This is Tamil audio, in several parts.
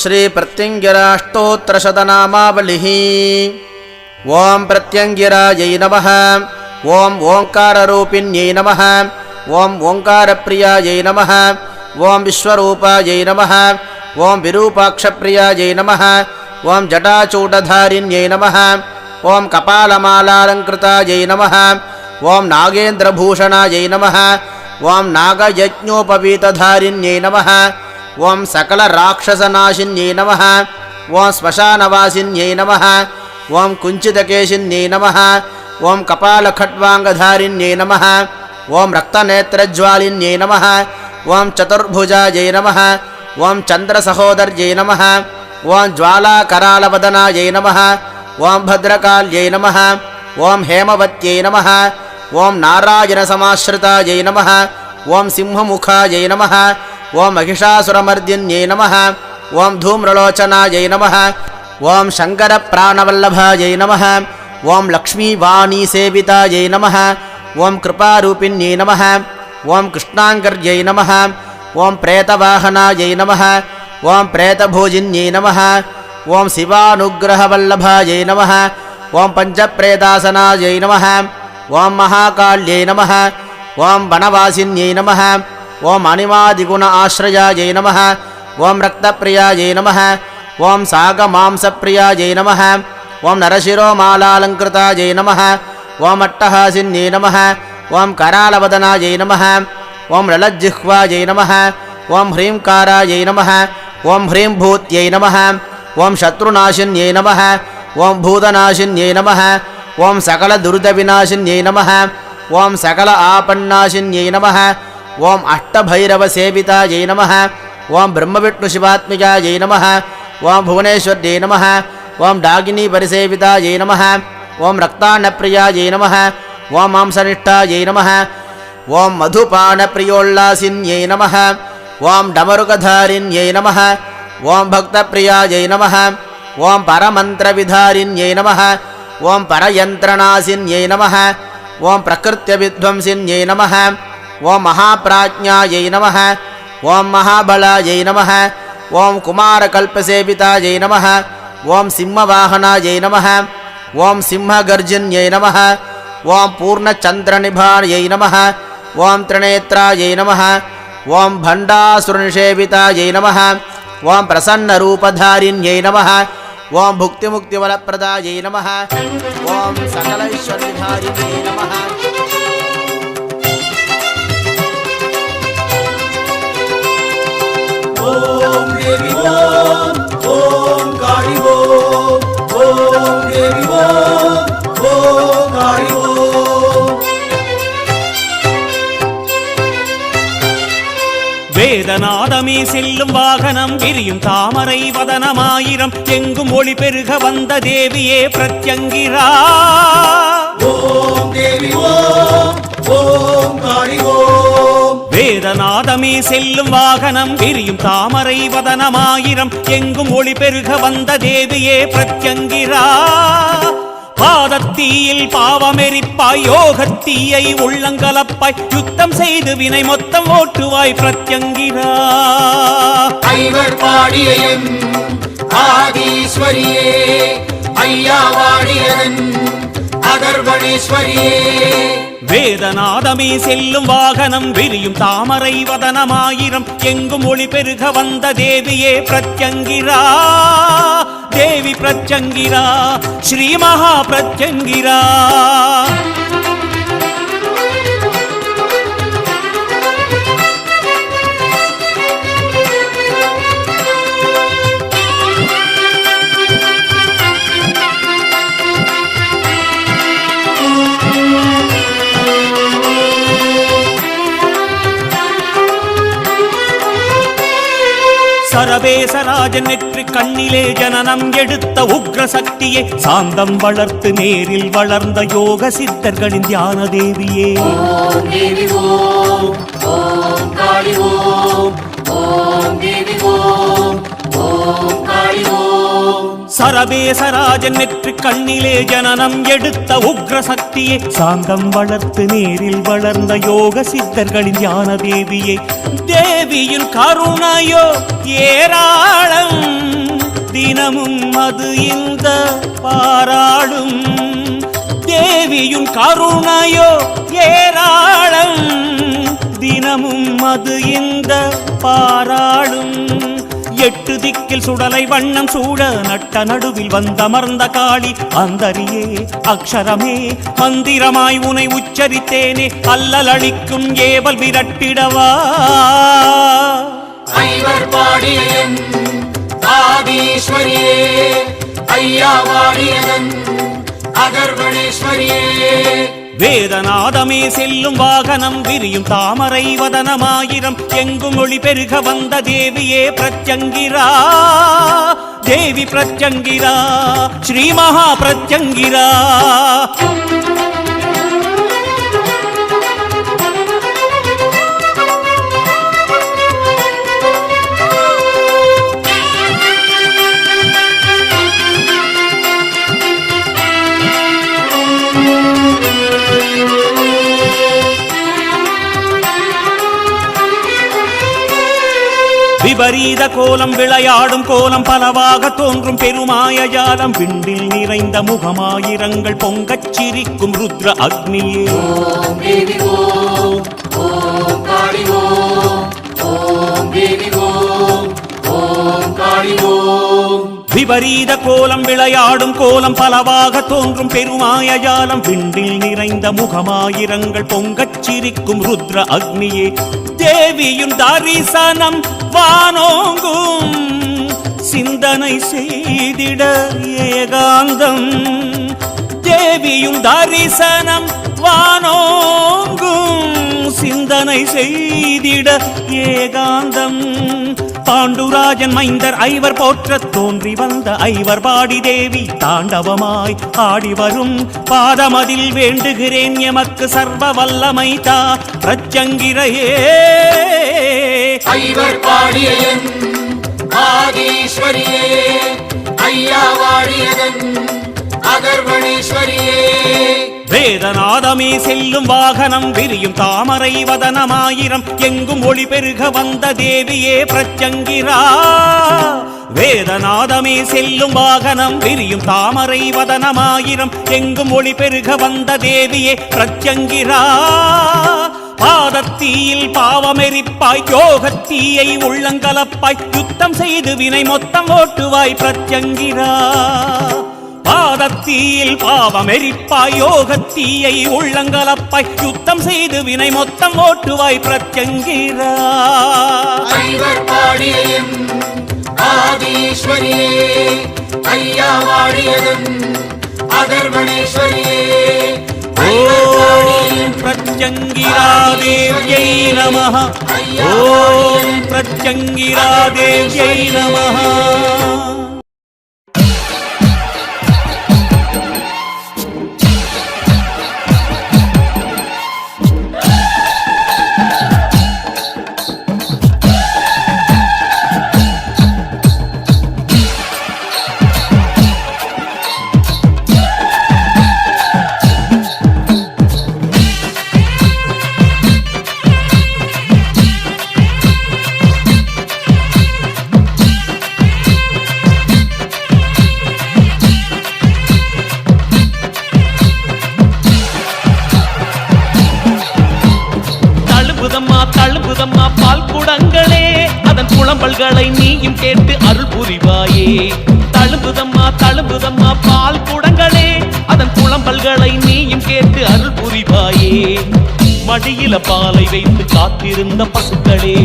ॐ श्रीप्रत्यङ्गिराष्टोत्तरशतनामावलिः ॐ प्रत्यङ्गिरायै नमः ॐ ओङ्काररूपिण्यै नमः ॐ ओङ्कारप्रियायै नमः ॐ विश्वरूपायै नमः ॐ विरूपाक्षप्रियायै नमः ॐ जटाचूडधारिण्यै नमः ॐ कपालमालालङ्कृतायै नमः ॐ नागेन्द्रभूषणायै नमः ॐ नागयज्ञोपवीतधारिण्यै नमः ఓం సకల రాక్షసనాశిన్యై నమ ఓం శ్మశానవాసిన్యై నమ ఓం కుంచితకేశిన్యై నమ ఓం కపాలఖట్వాంగధారిణ్యై నమ ఓం రక్తనేత్రజ్వాలిన్యై నమ ఓం చతుర్భుజాయై నమ ఓం చంద్రసహోదర్యై నమ ఓం జ్వాలాకరాళవదనాయై నమ ఓం భద్రకాల్యై నమ ఓం హేమవత్యై నమ ఓం నారాయణసమాశ్రితాయై నమ ఓం సింహముఖాయై నమ ఓం మహిషాసురమర్దిన్యై నమ ఓం ధూమ్రలోచనాయై నమ ఓం శంకర ప్రాణవల్లభాయై నమ ఓం లక్ష్మీవాణీ సేవితాయై నమ ఓం కృపారూపిణ్యై నమ ఓం కృష్ణాంగర్యై నమ ఓం ప్రేతవాహనాయై నమ ఓం ప్రేతభోజిన్యై నమ ఓం శివానుగ్రహవల్లభాయై నమ ఓం పంచప్రేతాసనాయై నమ ఓం మహాకాళ్యై నమ ఓం వనవాసిన్యై నమ ఓం అనిమాదిగుణ ఆశ్రయ జై నమ ఓం రక్తప్రియాయై నమ ఓం సాగమాంసప్రియాయై నమ ఓం నరశిరోమాలంకృత జై నమ ఓం అట్టహాసిన్యై నమ ఓం కరాళవదన జై నమ ఓం లలజ్జిహ్వా జై నమ ఓం హ్రీంకార జై నమ ఓం హ్రీం భూత్యై నమ ఓం శత్రునాశిన్ జై నమ ఓం భూతనాశిన్ జై నమ ఓం సకల దుర్ద వినాశిన్ జై నమ ఓం సకల ఆపన్నాశిన్ జై నమ ఓం అష్టభైరవ సేవితాయై నమ ఓం బ్రహ్మవిష్ణు శివాత్మికాయై నమ ఓం భువనేశ్వర్యై నమ ఓం డాగిని పరిసేవితాయై నమ ఓం రక్తాన్నప్రియాయై నమ ఓం మాంసనిష్టాయై నమ ఓం మధుపానప్రియోల్లాసిన్యై నమ ఓం డమరుకధారిణ్యై నమ ఓం భక్తప్రియాయై నమ ఓం పరమంత్రవిధారిణ్యై నమ ఓం పరయంత్రణాసిన్యై నమ ఓం ప్రకృత్య విధ్వంసిన్యై నమ ఓం మహాప్రాజ్ఞాయై నమ ఓం మహాబలాయై నమ ఓం కుమారకల్పసేవితాయై నమ ఓం సింహవాహనాయై నమ ఓం సింహగర్జన్యై నమ ఓం పూర్ణచంద్రనిభాయై నమ ఓం త్రినేత్రాయై నమ ఓం భండాసురనిషేవితాయై నమ ఓం ప్రసన్నరూపధారిణ్యై నమ ఓం భుక్తిముక్తివరప్రదాయై నమ ఓం సకలైశ్వర్యధారిణ్యై నమ வேதநாதமே செல்லும் வாகனம் விரியும் தாமரை வதனமாயிரம். எங்கும் ஒளி பெருக வந்த தேவியே பிரத்யங்கிரா. வேதநாதமே செல்லும் வாகனம் விரியும் தாமரை வதனமாயிரம். எங்கும் ஒளி பெருக வந்த தேவியே பிரத்யங்கிரா. பாதத்தீயில் பாவமெரிப்பாய் யோகத்தீயை உள்ளங்கலப்பாய் யுத்தம் செய்து வினை மொத்தம் ஓட்டுவாய் பிரத்யங்கிரா ஐவர் பாடியன் ஆதீஸ்வரியே ஐயா வாடியதன் அகர்வணேஸ்வரியே வேதநாதமே செல்லும் வாகனம் விரியும் தாமரை வதனமாயிரம். எங்கும் ஒளி பெருக வந்த தேவியே பிரத்யங்கிரா தேவி பிரத்யங்கிரா ஸ்ரீ மகா பிரத்யங்கிரா ராஜன் நெற்றி கண்ணிலே ஜனனம் எடுத்த உக்ர சக்தியே சாந்தம் வளர்த்து நேரில் வளர்ந்த யோக சித்தர்களின் தியான தேவியே ஓம் தேவி ஓம். சரபேசராஜன் நெற்று கண்ணிலே ஜனனம் எடுத்த உக்ர சக்தியே சாந்தம் வளர்த்து நேரில் வளர்ந்த யோக சித்தர்களின் ஞான தேவியே தேவியின் கருணையோ ஏராளம். தினமும் அது இந்த பாராளும். தேவியும் கருணையோ ஏராளம். தினமும் அது இந்த பாராளும். எட்டு திக்கில் சுடலை வண்ணம் சூட நட்ட நடுவில் வந்தமர்ந்த காளி அந்தரியே அக்ஷரமே மந்திரமாய் உனை உச்சரித்தேனே அல்லல் அளிக்கும் ஏவல் விரட்டிடவா? ஐவர் பாடியன் ஆதீஸ்வரியே ஐயா வாடியதன் அகர்வணேஸ்வரியே வேதநாதமே செல்லும் வாகனம் விரியும் தாமரை வதனமாயிரம். எங்கும் ஒளி பெருக வந்த தேவியே பிரச்சங்கிரா தேவி பிரச்சங்கிரா ஸ்ரீ மகா பிரச்சங்கிரா விபரீத கோலம் விளையாடும் கோலம் பலவாக தோன்றும் பெருமாய ஜாலம். விண்டில் நிறைந்த முகமாயிரங்கள் பொங்கச் சிரிக்கும் ருத்ர அக்னியே. ஓம் தேவி ஓம் ஓம் காளி ஓம். விபரீத கோலம் விளையாடும் கோலம் பலவாக தோன்றும் பெருமாயஜாலம். விண்டில் நிறைந்த முகமாயிரங்கள் பொங்கச் சிரிக்கும் ருத்ர அக்னியே. தேவியும் தரிசனம் வானோங்கும். சிந்தனை செய்திட ஏகாந்தம். தேவியும் தரிசனம் வானோங்கும். சிந்தனை செய்திட ஏகாந்தம். பாண்டுராஜன் மைந்தர் ஐவர் போற்றத் தோன்றி வந்த ஐவர் பாடி தேவி தாண்டவமாய் ஆடி வரும். பாதமதில் வேண்டுகிறேன் எமக்கு சர்வ வல்லமை தா. பிரச்சங்கிரையே ஐவர் பாடியன் ஆதீஸ்வரியே ஐயா வாடியதன் அகர்வணேஸ்வரியே வேதநாதமே செல்லும் வாகனம் விரியும் தாமரை வதனமாயிரம். எங்கும் ஒளி பெருக வந்த தேவியே பிரச்சங்கிரா வேதநாதமே செல்லும் வாகனம் விரியும் தாமரை வதனமாயிரம். எங்கும் ஒளி பெருக வந்த தேவியே பிரச்சங்கிரா பாதத்தீயில் பாவமெரிப்பாய் யோகத்தீயை உள்ளங்கலப்பாய் யுத்தம் செய்து வினை மொத்தம் ஓட்டுவாய் பிரச்சங்கிரா பாதத்தீயில் பாவமெரிப்பாய் யோகத்தீயை உள்ளங்கலப்பாய் யுத்தம் செய்து வினை மொத்தம் ஓட்டுவாய் பாடியன் ஆதீஸ்வரியே ஐயா வாடியதன் அகர்வணேஸ்வரியே ஐவர் ஓம் பாடியன் பிரச்சங்கிரா தேவ்யை நமः ஓம் பிரச்சங்கிரா தேவ்யை நமः மடியில பாலை வைத்து காத்திருந்த பசுக்களே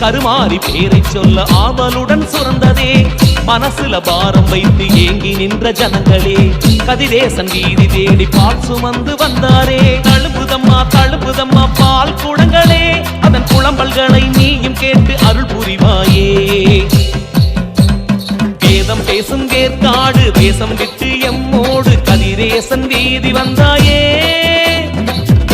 கருமாறி பேரை சொல்ல ஆவலுடன் சுரந்ததே. மனசுல பாரம் வைத்து ஏங்கி நின்ற ஜனங்களே கதிரேசன் வீதி தேடி பால் சுமந்து வந்தாரே. தழுப்புதம்மா தழுப்புதம்மா பால் குடங்களே அதன் புலம்பல்களை நீயும் கேட்டு அருள் புரிவாயே. வேதம் பேசும் கேட்காடு தேசம் விட்டு எம்மோடு கதிரேசன் வீதி வந்தாயே.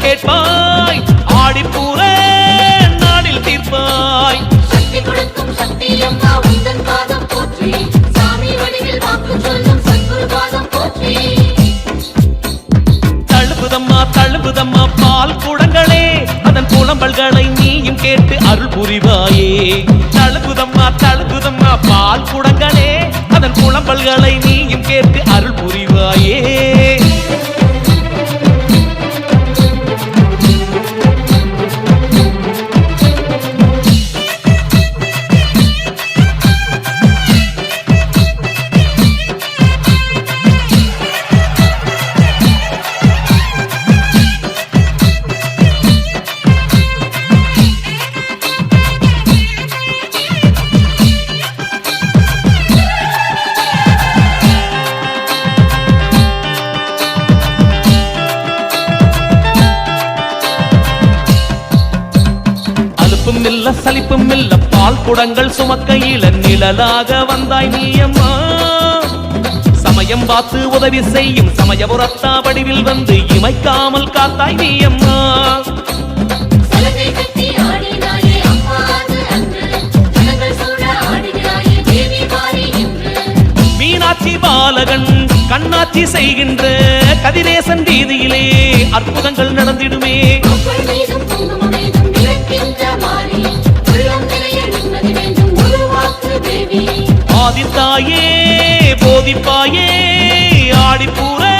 கேட்பாய். ஆடிப்பூர நாடில் தீர்ப்பாய். சக்தி கொடுக்கும் சக்தி அம்மா உந்தன் பாதம் போற்றி. சாமி வடிவில் வாக்கு சொல்லும் சத்குரு பாதம் போற்றி. பால் குடங்களே. அதன் புலம்பல்களை நீயும் கேட்டு அருள் புரிவாயே. தழுவுதம்மா தழுவுதம்மா அலுப்பும் இல்ல சலிப்பும் இல்ல. பால் குடங்கள் சுமக்கையில நிழலாக வந்தாய் நீயம்மா. சமயம் பார்த்து உதவி செய்யும் சமயபுரத்தா வடிவில் வந்து இமைக்காமல் காத்தாய் நீயம்மா. மீனாட்சி பாலகன் கண்ணாட்சி செய்கின்ற கதிரேசன் வீதியிலே அற்புதங்கள் நடந்திடுமே. ஆதித்தாயே போதிப்பாயே ஆடிப்பூரே.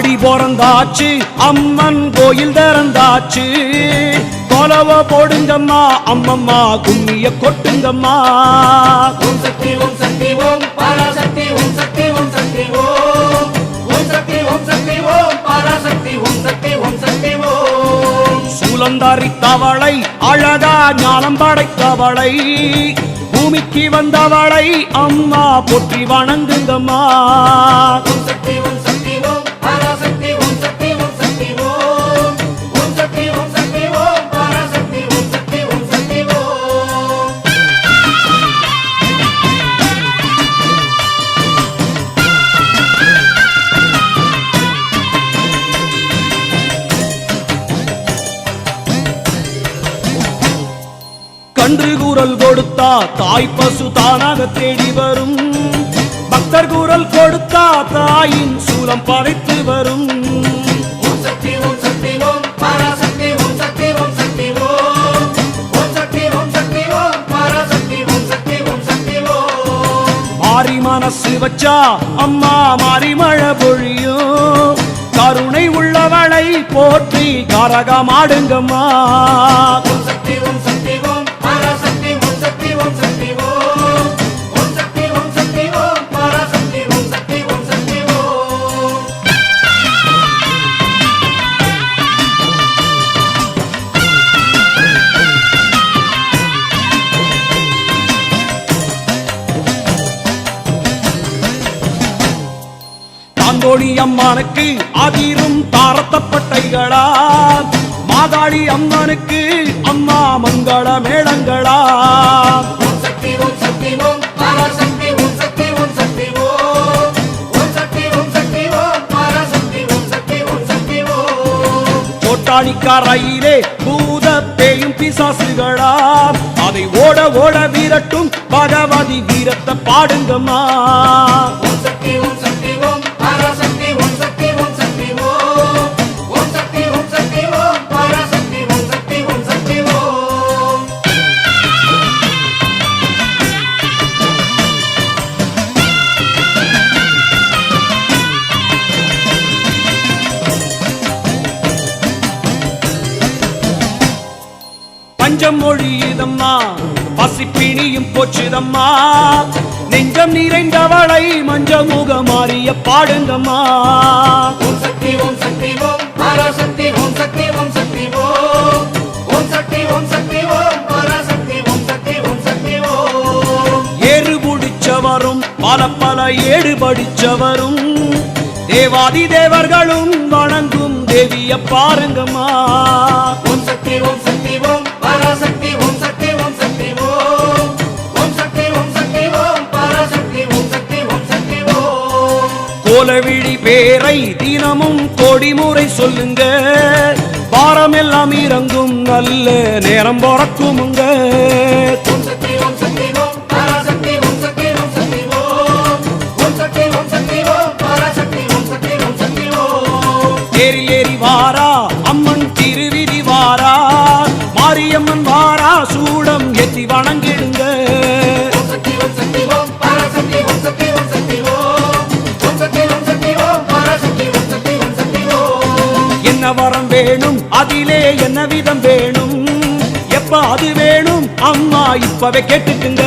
ஆடி பிறந்தாச்சு அம்மன் கோயில் திறந்தாச்சு கொலவ போடுங்கம்மா அம்மம்மா கும்மிய கொட்டுங்கம்மா ஓம் சக்தி ஓம் சக்தி ஓம் பராசக்தி ஓம் சக்தி ஓம் சக்தி ஓம் ஓம் சக்தி ஓம் சக்தி ஓம் பராசக்தி ஓம் சக்தி ஓம் சக்தி ஓம் சூலந்தாரி தவளை அழகா ஞானம் படைத்தவளை பூமிக்கு வந்தவளை அம்மா போற்றி வணங்குங்கம்மா ஓம் சக்தி ஓம் சக்தி கன்று கூறல் கொடுத்தா தாய் பசு தானாக தேடி வரும் பக்தர் கூறல் கொடுத்தா தாயின் சூலம் படைத்து வரும் மாறி மனசு வச்சா அம்மா மாறி மழை பொழியும் கருணை உள்ளவளை போற்றி கரகமாடுங்கம்மா அம்மனுக்கு அதிரும் தாரத்தப்பட்டைகளா மாதாளி அம்மனுக்கு அம்மா மங்கள மேளங்களா கோட்டாளிக்காரையிலே பூத பேயும் பிசாசுகளா அதை ஓட ஓட வீரட்டும் பகவதி வீரத்தை பாடுங்கம்மா போச்சுதம்மா நெஞ்சம் நிறைந்தவளை மஞ்ச முகமாறிய பாடுங்கம்மா ஓம் சக்தி ஓம் சக்தி ஓம் பராசக்தி ஓம் சக்தி ஓம் சக்தி ஓம் ஓம் சக்தி ஓம் சக்தி ஓம் பராசக்தி ஓம் சக்தி ஓம் சக்தி ஓம் ஏறு புடிச்சவரும் பல பல ஏடு படிச்சவரும் தேவாதி தேவர்களும் வணங்கும் தேவிய பாருங்கம்மா ஓம் சக்தி ஓம் சக்தி பேரை தினமும் கொடிமுறை சொல்லுங்க. பாரம் எல்லாம் இறங்கும் நல்ல நேரம் பிறக்குமுங்க. என்ன வரம் வேணும். அதிலே என்ன விதம் வேணும்? எப்ப அது வேணும்? அம்மா இப்பவே கேட்டுக்குங்க.